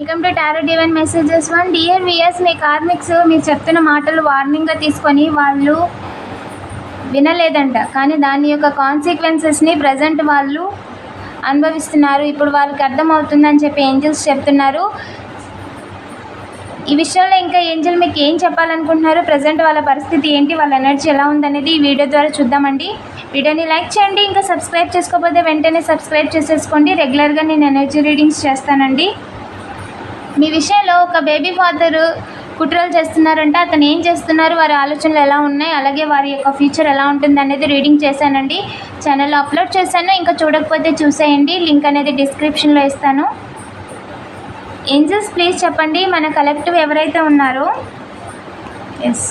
Welcome to tarot divine messages one dear viewers me karmics మీరు చెప్తున్న మాటలు వార్నింగ్గా తీసుకొని వాళ్ళు వినలేదంట. కానీ దాని యొక్క కాన్సిక్వెన్సెస్ని ప్రజెంట్ వాళ్ళు అనుభవిస్తున్నారు. ఇప్పుడు వాళ్ళకి అర్థమవుతుందని చెప్పి ఏంజల్స్ చెప్తున్నారు. ఈ విషయంలో ఇంకా ఏంజల్ మీకు ఏం చెప్పాలనుకుంటున్నారు? ప్రజెంట్ వాళ్ళ పరిస్థితి ఏంటి? వాళ్ళ ఎనర్జీ ఎలా ఉందనేది ఈ వీడియో ద్వారా చూద్దామండి. వీడియోని లైక్ చేయండి. ఇంకా సబ్స్క్రైబ్ చేసుకోకపోతే వెంటనే సబ్స్క్రైబ్ చేసేసుకోండి. రెగ్యులర్గా నేను ఎనర్జీ రీడింగ్స్ చేస్తానండి. మీ విషయంలో ఒక బేబీ ఫాదర్ కుట్రలు చేస్తున్నారంటే అతను ఏం చేస్తున్నారు? వారి ఆలోచనలు ఎలా ఉన్నాయి? అలాగే వారి యొక్క ఫ్యూచర్ ఎలా ఉంటుంది అనేది రీడింగ్ చేశానండి. ఛానల్లో అప్లోడ్ చేశాను. ఇంకా చూడకపోతే చూసేయండి. లింక్ అనేది డిస్క్రిప్షన్లో ఇస్తాను. ఏంజల్స్ ప్లీజ్ చెప్పండి. మన కలెక్టివ్ ఎవరైతే ఉన్నారో? ఎస్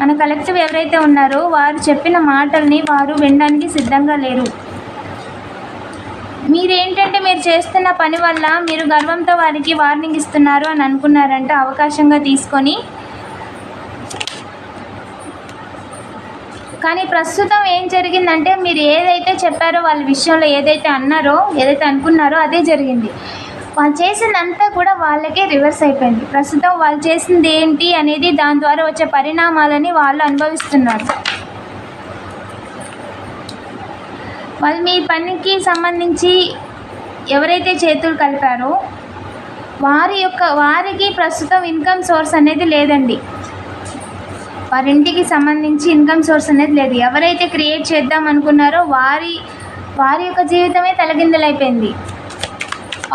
మన కలెక్టివ్ ఎవరైతే ఉన్నారో వారు చెప్పిన మాటల్ని వారు వినడానికి సిద్ధంగా లేరు. మీరేంటంటే మీరు చేస్తున్న పని వల్ల మీరు గర్వంతో వారికి వార్నింగ్ ఇస్తున్నారు అని అనుకున్నారంటే అవకాశంగా తీసుకొని. కానీ ప్రస్తుతం ఏం జరిగిందంటే మీరు ఏదైతే చెప్పారో వాళ్ళ విషయంలో ఏదైతే అన్నారో ఏదైతే అనుకున్నారో అదే జరిగింది. వాళ్ళు చేసిందంతా కూడా వాళ్ళకే రివర్స్ అయిపోయింది. ప్రస్తుతం వాళ్ళు చేసింది ఏంటి అనేది దాని ద్వారా వచ్చే పరిణామాలని వాళ్ళు అనుభవిస్తున్నారు. వాళ్ళు మీ పనికి సంబంధించి ఎవరైతే చేతులు కలిపారో వారి యొక్క వారికి ప్రస్తుతం ఇన్కమ్ సోర్స్ అనేది లేదండి. వారి ఇంటికి సంబంధించి ఇన్కమ్ సోర్స్ అనేది లేదు. ఎవరైతే క్రియేట్ చేద్దాం అనుకున్నారో వారి వారి యొక్క జీవితమే తలకిందులైపోయింది.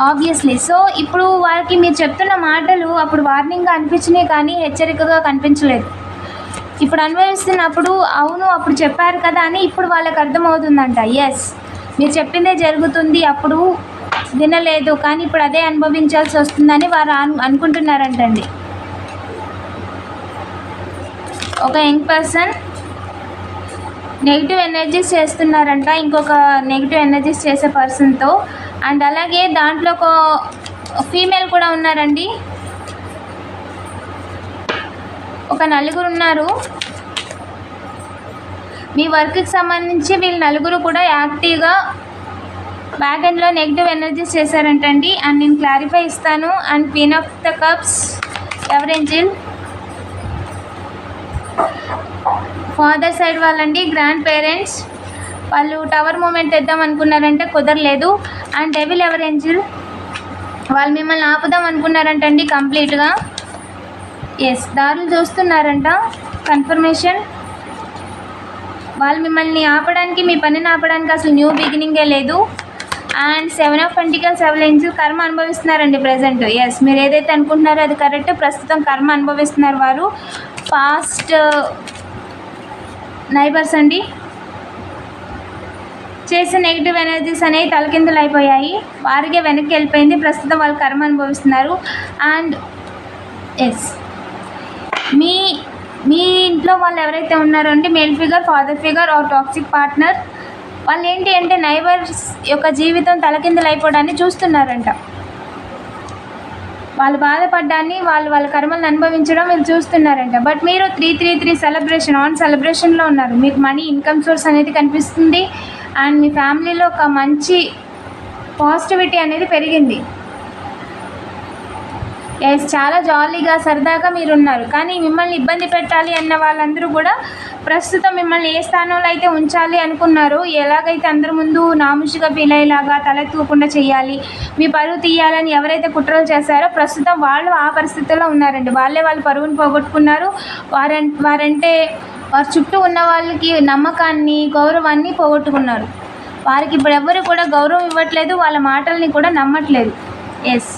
ఆబ్వియస్లీ సో ఇప్పుడు వారికి మీరు చెప్తున్న మాటలు అప్పుడు వార్నింగ్గా అనిపించినాయి కానీ హెచ్చరికగా కనిపించలేదు. ఇప్పుడు అనుభవిస్తున్నప్పుడు అవును అప్పుడు చెప్పారు కదా అని ఇప్పుడు వాళ్ళకి అర్థమవుతుందంట. ఎస్ మీరు చెప్పిందే జరుగుతుంది అప్పుడు వినలేదు కానీ ఇప్పుడు అదే అనుభవించాల్సి వస్తుందని వారు అను అనుకుంటున్నారంటండి. ఒక యంగ్ పర్సన్ నెగిటివ్ ఎనర్జీస్ చేస్తున్నారంట ఇంకొక నెగిటివ్ ఎనర్జీస్ చేసే పర్సన్తో. అండ్ అలాగే దాంట్లో ఒక ఫీమేల్ కూడా ఉన్నారండి. ఒక నలుగురు ఉన్నారు. మీ వర్క్కి సంబంధించి వీళ్ళు నలుగురు కూడా యాక్టివ్గా బ్యాక్ ఎండ్లో నెగిటివ్ ఎనర్జీస్ చేశారంటండి. అండ్ నేను క్లారిఫై ఇస్తాను. And queen of the cups ఎవరెంజిల్ father side వాళ్ళండి గ్రాండ్ పేరెంట్స్ వాళ్ళు టవర్ మూమెంట్ తెద్దాం అనుకున్నారంటే కుదరలేదు. అండ్ డెవిల్ ఎవరెంజిల్ వాళ్ళు మిమ్మల్ని ఆపుదాం అనుకున్నారంటండి కంప్లీట్గా ఎస్ దారులు చూస్తున్నారంట. కన్ఫర్మేషన్ వాళ్ళు మిమ్మల్ని ఆపడానికి మీ పనిని ఆపడానికి అసలు న్యూ బిగినింగే లేదు. And seven of pentacles seven angel karma అనుభవిస్తున్నారండి present yes మీరు ఏదైతే అనుకుంటున్నారో అది కరెక్ట్ ప్రస్తుతం కర్మ అనుభవిస్తున్నారు వారు. ఫాస్ట్ నైబర్స్ uh, అండి. చేసే నెగిటివ్ ఎనర్జీస్ అనేవి తలకిందులు అయిపోయాయి. వారికే వెనక్కి వెళ్ళిపోయింది. ప్రస్తుతం వాళ్ళు కర్మ అనుభవిస్తున్నారు. అండ్ ఎస్ మీ మీ ఇంట్లో వాళ్ళు ఎవరైతే ఉన్నారో అంటే male figure father figure or toxic partner వాళ్ళు ఏంటి అంటే నైబర్స్ యొక్క జీవితం తలకిందులు అయిపోవడాన్ని చూస్తున్నారంట. వాళ్ళు బాధపడ్డాన్ని వాళ్ళు వాళ్ళ కర్మలను అనుభవించడం వీళ్ళు చూస్తున్నారంట. బట్ మీరు three three three celebration on సెలబ్రేషన్లో ఉన్నారు. మీకు మనీ ఇన్కమ్ సోర్స్ అనేది కనిపిస్తుంది. అండ్ మీ ఫ్యామిలీలో ఒక మంచి పాజిటివిటీ అనేది పెరిగింది. ఎస్ చాలా జాలీగా సరదాగా మీరు ఉన్నారు కానీ మిమ్మల్ని ఇబ్బంది పెట్టాలి అన్న వాళ్ళందరూ కూడా ప్రస్తుతం మిమ్మల్ని ఏ స్థానంలో అయితే ఉంచాలి అనుకున్నారో ఎలాగైతే అందరి ముందు నాముషిగా ఫీల్ అయ్యేలాగా తలెత్తుకోకుండా చేయాలి మీ పరువు తీయాలని ఎవరైతే కుట్రలు చేశారో ప్రస్తుతం వాళ్ళు ఆ పరిస్థితుల్లో ఉన్నారండి. వాళ్ళే వాళ్ళు పరువుని పోగొట్టుకున్నారు. వారం వారంటే వారి చుట్టూ ఉన్న వాళ్ళకి నమ్మకాన్ని గౌరవాన్ని పోగొట్టుకున్నారు. వారికి ఇప్పుడు ఎవరు కూడా గౌరవం ఇవ్వట్లేదు వాళ్ళ మాటల్ని కూడా నమ్మట్లేదు. ఎస్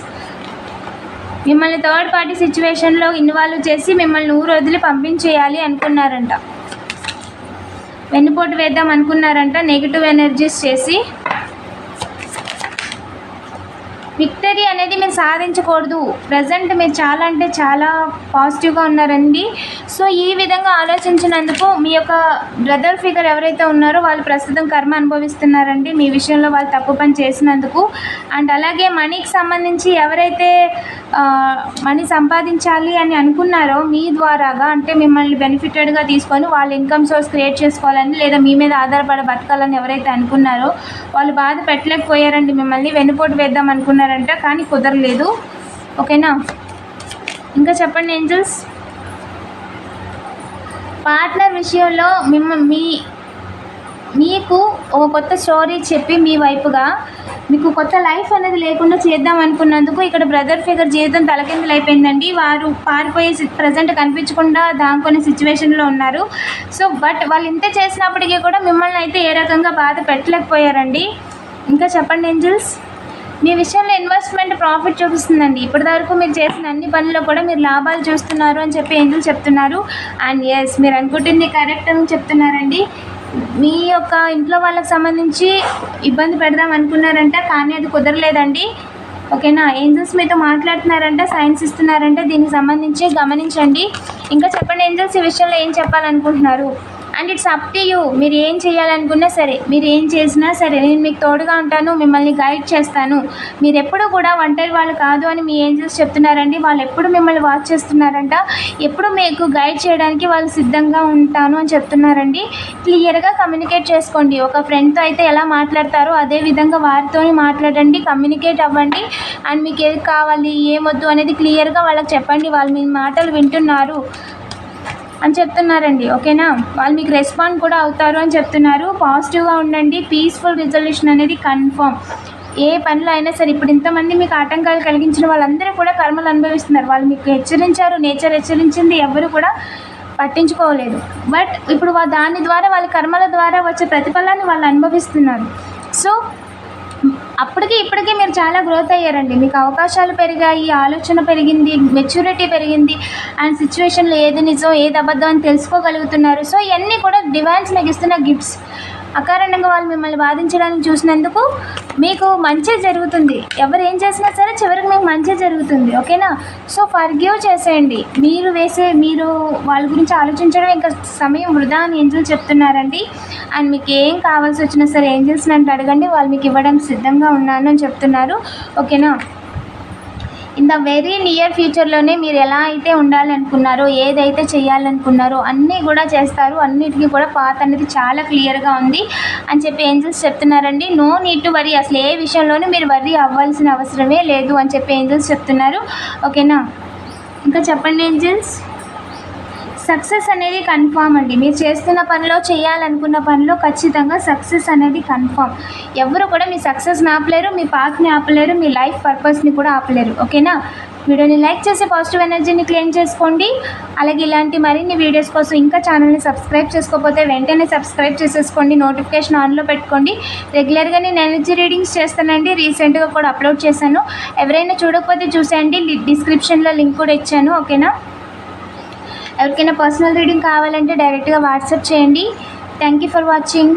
మిమ్మల్ని థర్డ్ పార్టీ సిచ్యువేషన్లో ఇన్వాల్వ్ చేసి మిమ్మల్ని ఊరు వదిలి పంపించేయాలి అనుకున్నారంట. వెన్నుపోటు వేద్దాం అనుకున్నారంట నెగిటివ్ ఎనర్జీస్ చేసి విక్టరీ అనేది మీరు సాధించకూడదు. ప్రజెంట్ మీరు చాలా అంటే చాలా పాజిటివ్గా ఉన్నారండి. సో ఈ విధంగా ఆలోచించినందుకు మీ యొక్క బ్రదర్ ఫిగర్ ఎవరైతే ఉన్నారో వాళ్ళు ప్రస్తుతం కర్మ అనుభవిస్తున్నారండి. మీ విషయంలో వాళ్ళు తప్పు పని చేసినందుకు. అండ్ అలాగే మనీకి సంబంధించి ఎవరైతే మనీ సంపాదించాలి అని అనుకున్నారో మీ ద్వారాగా అంటే మిమ్మల్ని బెనిఫిటెడ్గా తీసుకొని వాళ్ళ ఇన్కమ్ సోర్స్ క్రియేట్ చేసుకోవాలని లేదా మీ మీద ఆధారపడ బతకాలని ఎవరైతే అనుకున్నారో వాళ్ళు బాధ పెట్టలేకపోయారండి. మిమ్మల్ని వెనుపోటు వేద్దాం అనుకున్నారు అనుకున్నారంట కానీ కుదరలేదు. ఓకేనా? ఇంకా చెప్పండి ఏంజల్స్? పార్ట్నర్ విషయంలో మిమ్మ మీ మీకు ఒక కొత్త స్టోరీ చెప్పి మీ వైపుగా మీకు కొత్త లైఫ్ అనేది లేకుండా చేద్దాం అనుకున్నందుకు ఇక్కడ బ్రదర్ ఫిగర్ జీవితం తలకిందులు అయిపోయిందండి. వారు పారిపోయే ప్రజెంట్ కనిపించకుండా దాముకునే సిచ్యువేషన్లో ఉన్నారు. సో బట్ వాళ్ళు ఇంత చేసినప్పటికీ కూడా మిమ్మల్ని అయితే ఏ రకంగా బాధ పెట్టలేకపోయారండి. ఇంకా చెప్పండి ఏంజల్స్? మీ విషయంలో ఇన్వెస్ట్మెంట్ ప్రాఫిట్ చూపిస్తుందండి. ఇప్పటివరకు మీరు చేసిన అన్ని పనుల్లో కూడా మీరు లాభాలు చూస్తున్నారు అని చెప్పి ఏంజల్ చెప్తున్నారు. అండ్ ఎస్ మీరు అనుకుంటుంది కరెక్ట్ అని చెప్తున్నారండి. మీ యొక్క ఇంట్లో వాళ్ళకి సంబంధించి ఇబ్బంది పెడదాం అనుకున్నారంట కానీ అది కుదరలేదండి. ఓకేనా? ఏంజల్స్ మీతో మాట్లాడుతున్నారంటే సైన్స్ ఇస్తున్నారంటే దీనికి సంబంధించి గమనించండి. ఇంకా చెప్పండి ఏంజల్స్ ఈ విషయంలో ఏం చెప్పాలనుకుంటున్నారు? And it's up to you. మీరు ఏం చేయాలనుకున్నా సరే మీరు ఏం చేసినా సరే నేను మీకు తోడుగా ఉంటాను మిమ్మల్ని గైడ్ చేస్తాను. మీరు ఎప్పుడు కూడా ఒంటరి వాళ్ళు కాదు అని మీ ఏంజల్స్ చెప్తున్నారండి. వాళ్ళు ఎప్పుడు మిమ్మల్ని వాచ్ చేస్తున్నారంట. ఎప్పుడు మీకు గైడ్ చేయడానికి వాళ్ళు సిద్ధంగా ఉంటాను అని చెప్తున్నారండి. క్లియర్గా కమ్యూనికేట్ చేసుకోండి. ఒక ఫ్రెండ్తో అయితే ఎలా మాట్లాడతారో అదే విధంగా వారితో మాట్లాడండి కమ్యూనికేట్ అవ్వండి. అండ్ మీకు ఏది కావాలి ఏమొద్దు అనేది క్లియర్గా వాళ్ళకి చెప్పండి. వాళ్ళు మీ మాటలు వింటున్నారు. అని చెప్తున్నారండి ఓకేనా? వాళ్ళు మీకు రెస్పాండ్ కూడా అవుతారు అని చెప్తున్నారు. పాజిటివ్గా ఉండండి పీస్ఫుల్ రిజల్యూషన్ అనేది కన్ఫర్మ్ ఏ పనులు అయినా సరే ఇప్పుడు ఇంతమంది మీకు ఆటంకాలు కలిగించిన వాళ్ళందరూ కూడా కర్మలు అనుభవిస్తున్నారు. వాళ్ళు మీకు హెచ్చరించారు నేచర్ హెచ్చరించింది ఎవరు కూడా పట్టించుకోలేదు. బట్ ఇప్పుడు దాని ద్వారా వాళ్ళ కర్మల ద్వారా వచ్చే ప్రతిఫలాన్ని వాళ్ళు అనుభవిస్తున్నారు. సో అప్పటికి ఇప్పటికీ మీరు చాలా గ్రోత్ అయ్యారండి. మీకు అవకాశాలు పెరిగాయి ఆలోచన పెరిగింది మెచ్యూరిటీ పెరిగింది అండ్ సిచ్యువేషన్లో ఏది నిజం ఏది అబద్ధం అని తెలుసుకోగలుగుతున్నారు. సో ఇవన్నీ కూడా డివైన్స్ మీకు ఇస్తున్న గిఫ్ట్స్ అకారణంగా వాళ్ళు మిమ్మల్ని బాధించడానికి చూసినందుకు మీకు మంచి జరుగుతుంది. ఎవరు ఏం చేసినా సరే చివరికి మీకు మంచి జరుగుతుంది. ఓకేనా? సో ఫర్గ్యూ చేసేయండి. మీరు వేసే మీరు వాళ్ళ గురించి ఆలోచించడం ఇంకా సమయం వృధా అని ఏంజల్స్ చెప్తున్నారండి. అండ్ మీకు ఏం కావాల్సి వచ్చినా సరే ఏంజల్స్ నన్ను అడగండి. వాళ్ళు మీకు ఇవ్వడానికి సిద్ధంగా ఉన్నాను అని చెప్తున్నారు. ఓకేనా? ఇన్ ద వెరీ నియర్ ఫ్యూచర్లోనే మీరు ఎలా అయితే ఉండాలనుకున్నారో ఏదైతే చేయాలనుకున్నారో అన్నీ కూడా చేస్తారు. అన్నిటికీ కూడా పాత అనేది చాలా క్లియర్గా ఉంది అని చెప్పి ఏంజల్స్ చెప్తున్నారండి. నో నీడ్ టు వరీ అసలు ఏ విషయంలోనూ మీరు వరీ అవ్వాల్సిన అవసరమే లేదు అని చెప్పి ఏంజల్స్ చెప్తున్నారు. ఓకేనా ఇంకా చెప్పండి ఏంజల్స్ సక్సెస్ అనేది కన్ఫామ్ అండి. మీరు చేస్తున్న పనిలో చేయాలనుకున్న పనిలో ఖచ్చితంగా సక్సెస్ అనేది కన్ఫామ్. ఎవరు కూడా మీ సక్సెస్ని ఆపలేరు మీ పాత్ని ఆపలేరు మీ లైఫ్ పర్పస్ని కూడా ఆపలేరు. ఓకేనా? వీడియోని లైక్ చేసి పాజిటివ్ ఎనర్జీని క్లెయిమ్ చేసుకోండి. అలాగే ఇలాంటి మరిన్ని వీడియోస్ కోసం ఇంకా ఛానల్ని సబ్స్క్రైబ్ చేసుకోకపోతే వెంటనే సబ్స్క్రైబ్ చేసేసుకోండి. నోటిఫికేషన్ ఆన్లో పెట్టుకోండి. రెగ్యులర్గా నేను ఎనర్జీ రీడింగ్స్ చేస్తానండి. రీసెంట్గా కూడా అప్లోడ్ చేశాను. ఎవరైనా చూడకపోతే చూసేయండి. డిస్క్రిప్షన్లో లింక్ కూడా ఇచ్చాను. ఓకేనా? ఎవరికైనా పర్సనల్ రీడింగ్ కావాలంటే డైరెక్ట్గా వాట్సాప్ చేయండి. Thank you for watching